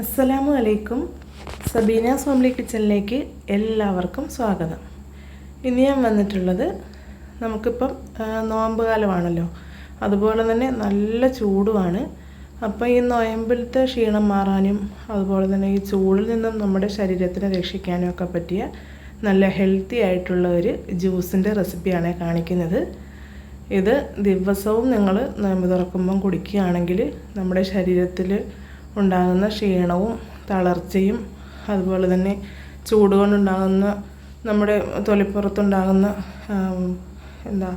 അസ്സലാമു അലൈക്കും സബീന ഫാമിലി കിച്ചണിലേക്ക് എല്ലാവർക്കും സ്വാഗതം. ഇന്ന് ഞാൻ വന്നിട്ടുള്ളത് നമുക്കിപ്പം നോമ്പ് കാലമാണല്ലോ അതുപോലെ തന്നെ നല്ല ചൂടുമാണ്. അപ്പോൾ ഈ നോയമ്പിലത്തെ ക്ഷീണം മാറാനും അതുപോലെ തന്നെ ഈ ചൂടിൽ നിന്നും നമ്മുടെ ശരീരത്തിനെ രക്ഷിക്കാനും ഒക്കെ പറ്റിയ നല്ല ഹെൽത്തി ആയിട്ടുള്ള ഒരു ജ്യൂസിന്റെ റെസിപ്പിയാണ് കാണിക്കുന്നത്. ഇത് ദിവസവും നിങ്ങൾ നോയമ്പ് തുറക്കുമ്പം കുടിക്കുകയാണെങ്കിൽ നമ്മുടെ ശരീരത്തിൽ ഉണ്ടാകുന്ന ക്ഷീണവും തളർച്ചയും അതുപോലെ തന്നെ ചൂട് കൊണ്ടുണ്ടാകുന്ന നമ്മുടെ തൊലിപ്പുറത്തുണ്ടാകുന്ന എന്താ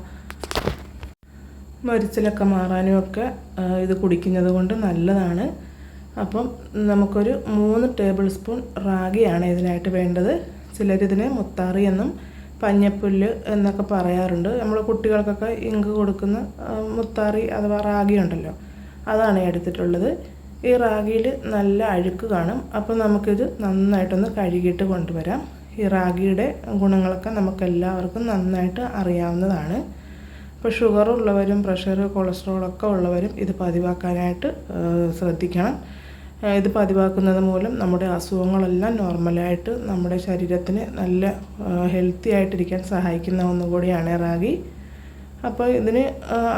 മരിച്ചിലൊക്കെ മാറാനും ഒക്കെ ഇത് കുടിക്കുന്നത് കൊണ്ട് നല്ലതാണ്. അപ്പം നമുക്കൊരു മൂന്ന് ടേബിൾ സ്പൂൺ റാഗിയാണ് ഇതിനായിട്ട് വേണ്ടത്. ചിലരിതിനെ മുത്താറി എന്നും പഞ്ഞപ്പുല്ല് എന്നൊക്കെ പറയാറുണ്ട്. നമ്മൾ കുട്ടികൾക്കൊക്കെ ഇങ്ക് കൊടുക്കുന്ന മുത്താറി അഥവാ റാഗി ഉണ്ടല്ലോ അതാണ് എടുത്തിട്ടുള്ളത്. ഈ റാഗിയിൽ നല്ല അഴുക്ക് കാണും. അപ്പോൾ നമുക്കിത് നന്നായിട്ടൊന്ന് കഴുകിയിട്ട് കൊണ്ടുവരാം. ഈ റാഗിയുടെ ഗുണങ്ങളൊക്കെ നമുക്കെല്ലാവർക്കും നന്നായിട്ട് അറിയാവുന്നതാണ്. ഇപ്പോൾ ഷുഗർ ഉള്ളവരും പ്രഷർ കൊളസ്ട്രോളൊക്കെ ഉള്ളവരും ഇത് പതിവാക്കാനായിട്ട് ശ്രദ്ധിക്കണം. ഇത് പതിവാക്കുന്നത് മൂലം നമ്മുടെ അസുഖങ്ങളെല്ലാം നോർമലായിട്ട് നമ്മുടെ ശരീരത്തിന് നല്ല ഹെൽത്തി ആയിട്ടിരിക്കാൻ സഹായിക്കുന്ന ഒന്നുകൂടിയാണ് റാഗി. അപ്പോൾ ഇതിന്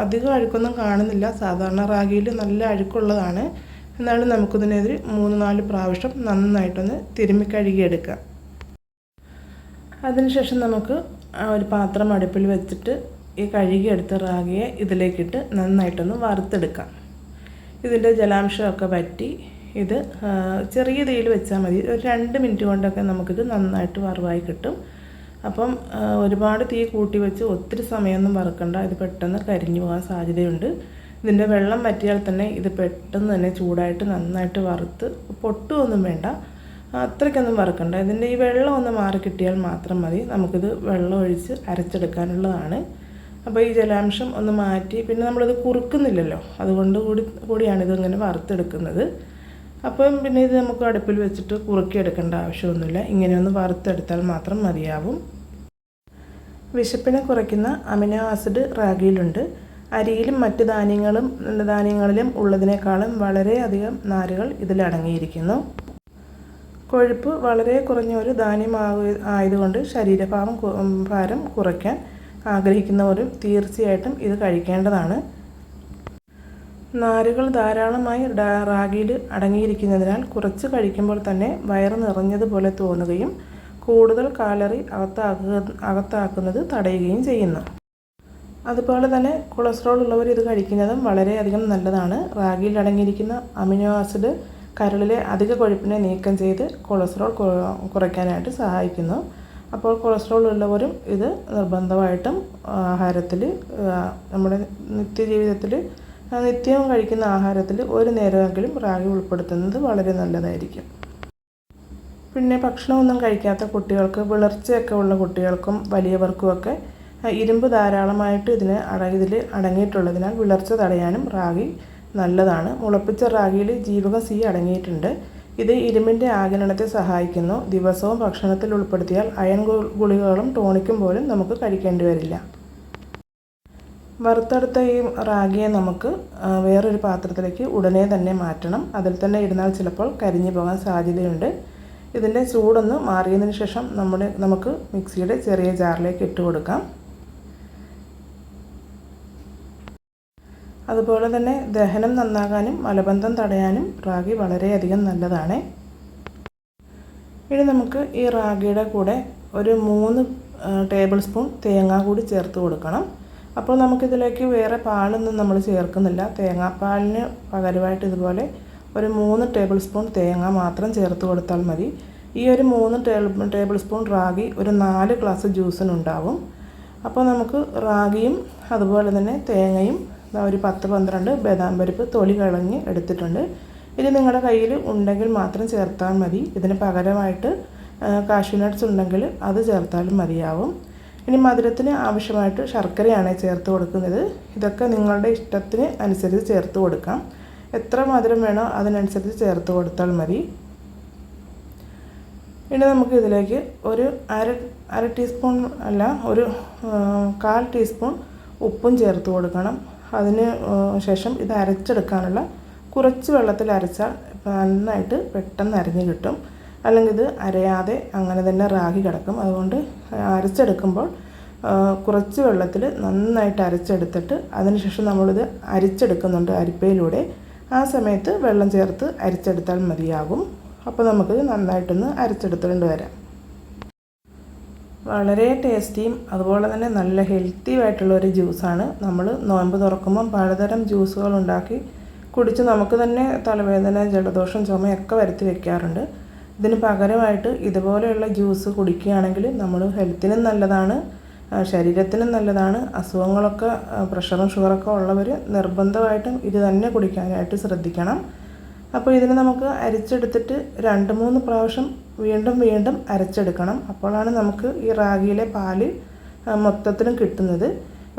അധികം അഴുക്കൊന്നും കാണുന്നില്ല. സാധാരണ റാഗിയിൽ നല്ല അഴുക്കുള്ളതാണ്. എന്നാലും നമുക്കിതിനെതിരെ മൂന്ന് നാല് പ്രാവശ്യം നന്നായിട്ടൊന്ന് തിരുമ്മി കഴുകിയെടുക്കാം അതിനുശേഷം നമുക്ക് ഒരു പാത്രം അടുപ്പിൽ വെച്ചിട്ട് ഈ കഴുകിയെടുത്ത റാഗിയെ ഇതിലേക്കിട്ട് നന്നായിട്ടൊന്ന് വറുത്തെടുക്കാം ഇതിന്റെ ജലാംശമൊക്കെ വറ്റി ഇത് ചെറിയ തീയിൽ വെച്ചാൽ മതി. ഒരു രണ്ട് മിനിറ്റ് കൊണ്ടൊക്കെ നമുക്കിത് നന്നായിട്ട് വറവായി കിട്ടും. അപ്പം ഒരുപാട് തീ കൂട്ടി വെച്ച് ഒത്തിരി സമയമൊന്നും വറുക്കണ്ട. ഇത് പെട്ടെന്ന് കരിഞ്ഞു പോകാൻ സാധ്യതയുണ്ട്. ഇതിന്റെ വെള്ളം വറ്റിയാൽ തന്നെ ഇത് പെട്ടെന്ന് തന്നെ ചൂടായിട്ട് നന്നായിട്ട് വറുത്ത് പൊട്ടുമൊന്നും വേണ്ട. അത്രയ്ക്കൊന്നും വറുക്കണ്ട. ഇതിന്റെ ഈ വെള്ളം ഒന്ന് മാറി കിട്ടിയാൽ മാത്രം മതി. നമുക്കിത് വെള്ളം ഒഴിച്ച് അരച്ചെടുക്കാനുള്ളതാണ്. അപ്പോൾ ഈ ജലാംശം ഒന്ന് മാറ്റി പിന്നെ നമ്മളിത് കുറുക്കുന്നില്ലല്ലോ. അതുകൊണ്ട് കൂടി കൂടിയാണ് ഇതിങ്ങനെ വറുത്തെടുക്കുന്നത്. അപ്പം പിന്നെ ഇത് നമുക്ക് അടുപ്പിൽ വെച്ചിട്ട് കുറുക്കിയെടുക്കേണ്ട ആവശ്യമൊന്നുമില്ല. ഇങ്ങനെ ഒന്ന് വറുത്തെടുത്താൽ മാത്രം മതിയാവും. വിശപ്പിനെ കുറയ്ക്കുന്ന അമിനോ ആസിഡ് റാഗിയിലുണ്ട്. അരിയിലും മറ്റ് ധാന്യങ്ങളും ധാന്യങ്ങളിലും ഉള്ളതിനേക്കാളും വളരെയധികം നാരുകൾ ഇതിലടങ്ങിയിരിക്കുന്നു കൊഴുപ്പ് വളരെ കുറഞ്ഞ ഒരു ധാന്യമാക ആയതുകൊണ്ട് ശരീരഭാരം ഭാരം കുറയ്ക്കാൻ ആഗ്രഹിക്കുന്നവരും തീർച്ചയായിട്ടും ഇത് കഴിക്കേണ്ടതാണ്. നാരുകൾ ധാരാളമായി റാഗിയിൽ അടങ്ങിയിരിക്കുന്നതിനാൽ കുറച്ച് കഴിക്കുമ്പോൾ തന്നെ വയറ് നിറഞ്ഞതുപോലെ തോന്നുകയും കൂടുതൽ കാലറി അകത്താക്കുക അകത്താക്കുന്നത് തടയുകയും ചെയ്യുന്നു. അതുപോലെ തന്നെ കൊളസ്ട്രോൾ ഉള്ളവർ ഇത് കഴിക്കുന്നതും വളരെയധികം നല്ലതാണ്. റാഗിയിൽ അടങ്ങിയിരിക്കുന്ന അമിനോ ആസിഡ് കരളിലെ അധിക കൊഴുപ്പിനെ നീക്കം ചെയ്ത് കൊളസ്ട്രോൾ കുറ- കുറയ്ക്കാനായിട്ട് സഹായിക്കുന്നു. അപ്പോൾ കൊളസ്ട്രോൾ ഉള്ളവരും ഇത് നിർബന്ധമായിട്ടും ആഹാരത്തിൽ നമ്മുടെ നിത്യജീവിതത്തിൽ നിത്യവും കഴിക്കുന്ന ആഹാരത്തിൽ ഒരു നേരമെങ്കിലും റാഗി ഉൾപ്പെടുത്തുന്നത് വളരെ നല്ലതായിരിക്കും. പിന്നെ ഭക്ഷണമൊന്നും കഴിക്കാത്ത കുട്ടികൾക്ക് വിളർച്ചയൊക്കെ ഉള്ള കുട്ടികൾക്കും വലിയവർക്കുമൊക്കെ ഇരുമ്പ് ധാരാളമായിട്ട് ഇതിന് ഇതിൽ അടങ്ങിയിട്ടുള്ളതിനാൽ വിളർച്ച തടയാനും റാഗി നല്ലതാണ്. മുളപ്പിച്ച റാഗിയിൽ ജീവക സി അടങ്ങിയിട്ടുണ്ട്. ഇത് ഇരുമ്പിന്റെ ആഗിരണത്തെ സഹായിക്കുന്നു. ദിവസവും ഭക്ഷണത്തിൽ ഉൾപ്പെടുത്തിയാൽ അയൺ ഗുളികകളും ടോണിക്കും പോലും നമുക്ക് കഴിക്കേണ്ടി വരില്ല. വറുത്തെടുത്ത ഈ റാഗിയെ നമുക്ക് വേറൊരു പാത്രത്തിലേക്ക് ഉടനെ തന്നെ മാറ്റണം. അതിൽ തന്നെ ഇരുന്നാൽ ചിലപ്പോൾ കരിഞ്ഞു പോകാൻ സാധ്യതയുണ്ട്. ഇതിന്റെ ചൂടൊന്ന് മാറിയതിന് ശേഷം നമ്മുടെ നമുക്ക് മിക്സിയുടെ ചെറിയ ജാറിലേക്ക് ഇട്ട് കൊടുക്കാം. അതുപോലെ തന്നെ ദഹനം നന്നാകാനും മലബന്ധം തടയാനും റാഗി വളരെയധികം നല്ലതാണ്. ഇനി നമുക്ക് ഈ റാഗിയുടെ കൂടെ ഒരു മൂന്ന് ടേബിൾ സ്പൂൺ തേങ്ങ കൂടി ചേർത്ത് കൊടുക്കണം. അപ്പോൾ നമുക്കിതിലേക്ക് വേറെ പാലൊന്നും നമ്മൾ ചേർക്കുന്നില്ല. തേങ്ങാപ്പാലിന് പകരമായിട്ട് ഇതുപോലെ ഒരു മൂന്ന് ടേബിൾ സ്പൂൺ തേങ്ങ മാത്രം ചേർത്ത് കൊടുത്താൽ മതി. ഈ ഒരു മൂന്ന് ടേബിൾ സ്പൂൺ റാഗി ഒരു നാല് ഗ്ലാസ് ജ്യൂസിനുണ്ടാവും. അപ്പോൾ നമുക്ക് റാഗിയും അതുപോലെ തന്നെ തേങ്ങയും ഒരു പത്ത് പന്ത്രണ്ട് ബദാം പരിപ്പ് തൊലി കളഞ്ഞ് എടുത്തിട്ടുണ്ട്. ഇത് നിങ്ങളുടെ കയ്യിൽ ഉണ്ടെങ്കിൽ മാത്രം ചേർത്താൽ മതി. ഇതിന് പകരമായിട്ട് കാഷ്യൂ നട്ട്സ് ഉണ്ടെങ്കിൽ അത് ചേർത്താലും മതിയാവും. ഇനി മധുരത്തിന് ആവശ്യമായിട്ട് ശർക്കരയാണ് ചേർത്ത് കൊടുക്കുന്നത്. ഇതൊക്കെ നിങ്ങളുടെ ഇഷ്ടത്തിന് അനുസരിച്ച് ചേർത്ത് കൊടുക്കാം. എത്ര മധുരം വേണോ അതിനനുസരിച്ച് ചേർത്ത് കൊടുത്താൽ മതി. ഇനി നമുക്ക് ഇതിലേക്ക് ഒരു അര അര ടീസ്പൂൺ അല്ല ഒരു കാൽ ടീസ്പൂൺ ഉപ്പും ചേർത്ത് കൊടുക്കണം. അതിന് ശേഷം ഇത് അരച്ചെടുക്കാനുള്ള കുറച്ച് വെള്ളത്തിൽ അരച്ചാൽ നന്നായിട്ട് പെട്ടെന്ന് അരഞ്ഞ് കിട്ടും. അല്ലെങ്കിൽ ഇത് അരയാതെ അങ്ങനെ തന്നെ റാഗി കിടക്കും. അതുകൊണ്ട് അരച്ചെടുക്കുമ്പോൾ കുറച്ച് വെള്ളത്തിൽ നന്നായിട്ട് അരച്ചെടുത്തിട്ട് അതിനുശേഷം നമ്മളിത് അരിച്ചെടുക്കുന്നുണ്ട് അരിപ്പയിലൂടെ. ആ സമയത്ത് വെള്ളം ചേർത്ത് അരിച്ചെടുത്താൽ മതിയാകും. അപ്പോൾ നമുക്കിത് നന്നായിട്ടൊന്ന് അരച്ചെടുത്തുകൊണ്ട് വരാം. വളരെ ടേസ്റ്റിയും അതുപോലെ തന്നെ നല്ല ഹെൽത്തി ആയിട്ടുള്ള ഒരു ജ്യൂസാണ് നമ്മൾ നോയമ്പ് തുറക്കുമ്പം പലതരം ജ്യൂസുകൾ ഉണ്ടാക്കി കുടിച്ച് നമുക്ക് തന്നെ തലവേദന ജലദോഷം ചുമയൊക്കെ വരുത്തി വെക്കാറുണ്ട്. ഇതിന് പകരമായിട്ട് ഇതുപോലെയുള്ള ജ്യൂസ് കുടിക്കുകയാണെങ്കിൽ നമ്മൾ ഹെൽത്തിനും നല്ലതാണ് ശരീരത്തിനും നല്ലതാണ് അസുഖങ്ങളൊക്കെ പ്രഷറും ഷുഗറൊക്കെ ഉള്ളവർ നിർബന്ധമായിട്ടും ഇത് തന്നെ കുടിക്കാനായിട്ട് ശ്രദ്ധിക്കണം. അപ്പോൾ ഇതിന് നമുക്ക് അരിച്ചെടുത്തിട്ട് രണ്ട് മൂന്ന് പ്രാവശ്യം വീണ്ടും വീണ്ടും അരച്ചെടുക്കണം. അപ്പോഴാണ് നമുക്ക് ഈ റാഗിയിലെ പാൽ മൊത്തത്തിലും കിട്ടുന്നത്.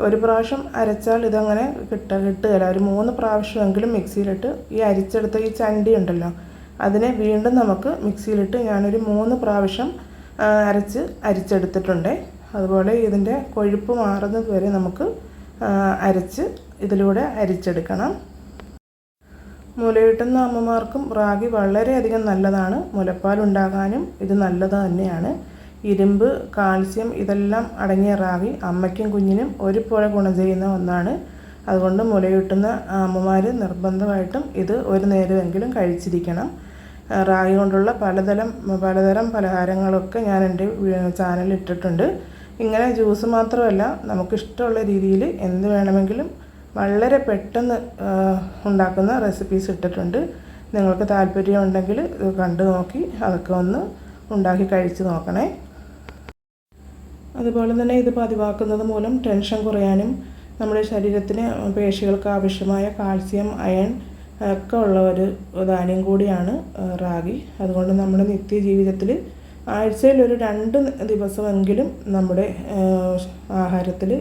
ഒരു പ്രാവശ്യം അരച്ചാൽ ഇതങ്ങനെ കിട്ട കിട്ടുകയില്ല. ഒരു മൂന്ന് പ്രാവശ്യമെങ്കിലും മിക്സിയിലിട്ട് ഈ അരിച്ചെടുത്ത ഈ ചണ്ടി ഉണ്ടല്ലോ അതിനെ വീണ്ടും നമുക്ക് മിക്സിയിലിട്ട് ഞാനൊരു മൂന്ന് പ്രാവശ്യം അരച്ച് അരിച്ചെടുത്തിട്ടുണ്ട്. അതുപോലെ ഇതിന്റെ കൊഴുപ്പ് മാറുന്നത് വരെ നമുക്ക് അരച്ച് ഇതിലൂടെ അരിച്ചെടുക്കണം. മുലയൂട്ടുന്ന അമ്മമാർക്കും റാഗി വളരെയധികം നല്ലതാണ്. മുലപ്പാൽ ഉണ്ടാകാനും ഇത് നല്ലത് തന്നെയാണ്. ഇരുമ്പ് കാൽസ്യം ഇതെല്ലാം അടങ്ങിയ റാഗി അമ്മയ്ക്കും കുഞ്ഞിനും ഒരുപോലെ ഗുണം ചെയ്യുന്ന ഒന്നാണ്. അതുകൊണ്ട് മുലയൂട്ടുന്ന അമ്മമാർ നിർബന്ധമായിട്ടും ഇത് ഒരു നേരമെങ്കിലും കഴിച്ചിരിക്കണം. റാഗി കൊണ്ടുള്ള പലതരം പലതരം പലഹാരങ്ങളൊക്കെ ഞാൻ എന്റെ ചാനലിൽ ഇട്ടിട്ടുണ്ട്. ഇങ്ങനെ ജ്യൂസ് മാത്രമല്ല നമുക്കിഷ്ടമുള്ള രീതിയിൽ എന്ത് വേണമെങ്കിലും വളരെ പെട്ടെന്ന് ഉണ്ടാക്കുന്ന റെസിപ്പീസ് ഇട്ടിട്ടുണ്ട്. നിങ്ങൾക്ക് താല്പര്യം ഉണ്ടെങ്കിൽ ഇത് കണ്ടു നോക്കി അതൊക്കെ ഒന്ന് ഉണ്ടാക്കി കഴിച്ച് നോക്കണേ. അതുപോലെ തന്നെ ഇത് പതിവാക്കുന്നത് മൂലം ടെൻഷൻ കുറയാനും നമ്മുടെ ശരീരത്തിന് പേശികൾക്ക് ആവശ്യമായ കാൽസ്യം അയൺ ഒക്കെ ഉള്ള ഒരു ധാന്യം കൂടിയാണ് റാഗി. അതുകൊണ്ട് നമ്മുടെ നിത്യജീവിതത്തിൽ ആഴ്ചയിൽ ഒരു രണ്ട് ദിവസമെങ്കിലും നമ്മുടെ ആഹാരത്തിൽ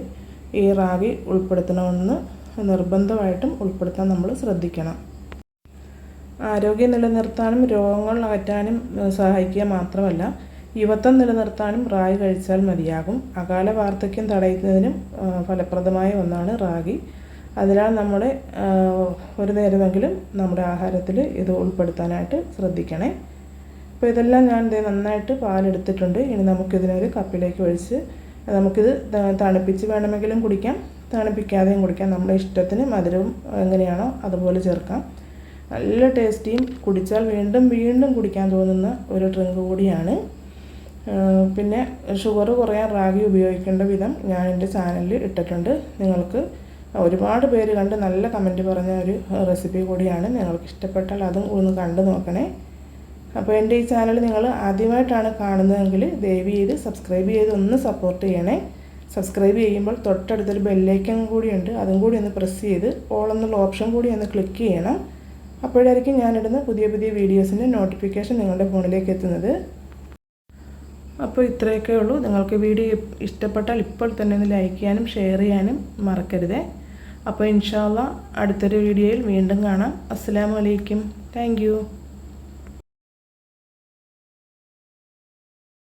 ഈ റാഗി ഉൾപ്പെടുത്തണമെന്ന് നിർബന്ധമായിട്ടും ഉൾപ്പെടുത്താൻ നമ്മൾ ശ്രദ്ധിക്കണം. ആരോഗ്യം നിലനിർത്താനും രോഗങ്ങൾ അകറ്റാനും സഹായിക്കുക മാത്രമല്ല യുവത്വം നിലനിർത്താനും റായി കഴിച്ചാൽ മതിയാകും. അകാല വാർദ്ധക്യം തടയുന്നതിനും ഫലപ്രദമായ ഒന്നാണ് റാഗി. അതിനാൽ നമ്മുടെ ഒരു നേരമെങ്കിലും നമ്മുടെ ആഹാരത്തിൽ ഇത് ഉൾപ്പെടുത്താനായിട്ട് ശ്രദ്ധിക്കണേ. അപ്പോൾ ഇതെല്ലാം ഞാൻ ഇത് നന്നായിട്ട് പാലെടുത്തിട്ടുണ്ട്. ഇനി നമുക്കിതിനൊരു കപ്പിലേക്ക് ഒഴിച്ച് നമുക്കിത് തണുപ്പിച്ച് വേണമെങ്കിലും കുടിക്കാം. തണുപ്പിക്കാതെയും കുടിക്കാം. നമ്മുടെ ഇഷ്ടത്തിന് മധുരവും എങ്ങനെയാണോ അതുപോലെ ചേർക്കാം. നല്ല ടേസ്റ്റിയും കുടിച്ചാൽ വീണ്ടും വീണ്ടും കുടിക്കാൻ തോന്നുന്ന ഒരു ഡ്രിങ്ക് കൂടിയാണ്. പിന്നെ ഷുഗർ കുറയാൻ റാഗി ഉപയോഗിക്കേണ്ട വിധം ഞാൻ എന്റെ ചാനലിൽ ഇട്ടിട്ടുണ്ട്. നിങ്ങൾക്ക് ഒരുപാട് പേര് കണ്ട് നല്ല കമന്റ് പറഞ്ഞ ഒരു റെസിപ്പി കൂടിയാണ്. നിങ്ങൾക്ക് ഇഷ്ടപ്പെട്ടാൽ അതും ഒന്ന് കണ്ടു നോക്കണേ. അപ്പോൾ എന്റെ ഈ ചാനൽ നിങ്ങൾ ആദ്യമായിട്ടാണ് കാണുന്നതെങ്കിൽ ദയവ് ചെയ്ത് സബ്സ്ക്രൈബ് ചെയ്ത് ഒന്ന് സപ്പോർട്ട് ചെയ്യണേ. സബ്സ്ക്രൈബ് ചെയ്യുമ്പോൾ തൊട്ടടുത്തൊരു ബെല്ലൈക്കൺ കൂടിയുണ്ട്. അതും കൂടി ഒന്ന് പ്രസ് ചെയ്ത് ഓൾ എന്നുള്ള ഓപ്ഷൻ കൂടി ഒന്ന് ക്ലിക്ക് ചെയ്യണം. അപ്പോഴായിരിക്കും ഞാനിടുന്ന പുതിയ പുതിയ വീഡിയോസിന്റെ നോട്ടിഫിക്കേഷൻ നിങ്ങളുടെ ഫോണിലേക്ക് എത്തുന്നത്. അപ്പോൾ ഇത്രയൊക്കെ ഉള്ളൂ. നിങ്ങൾക്ക് വീഡിയോ ഇഷ്ടപ്പെട്ടാൽ ഇപ്പോൾ തന്നെ ഒന്ന് ലൈക്ക് ചെയ്യാനും ഷെയർ ചെയ്യാനും മറക്കരുതേ. അപ്പോൾ ഇൻഷാല്ല അടുത്തൊരു വീഡിയോയിൽ വീണ്ടും കാണാം. അസ്സാം വലൈക്കും താങ്ക്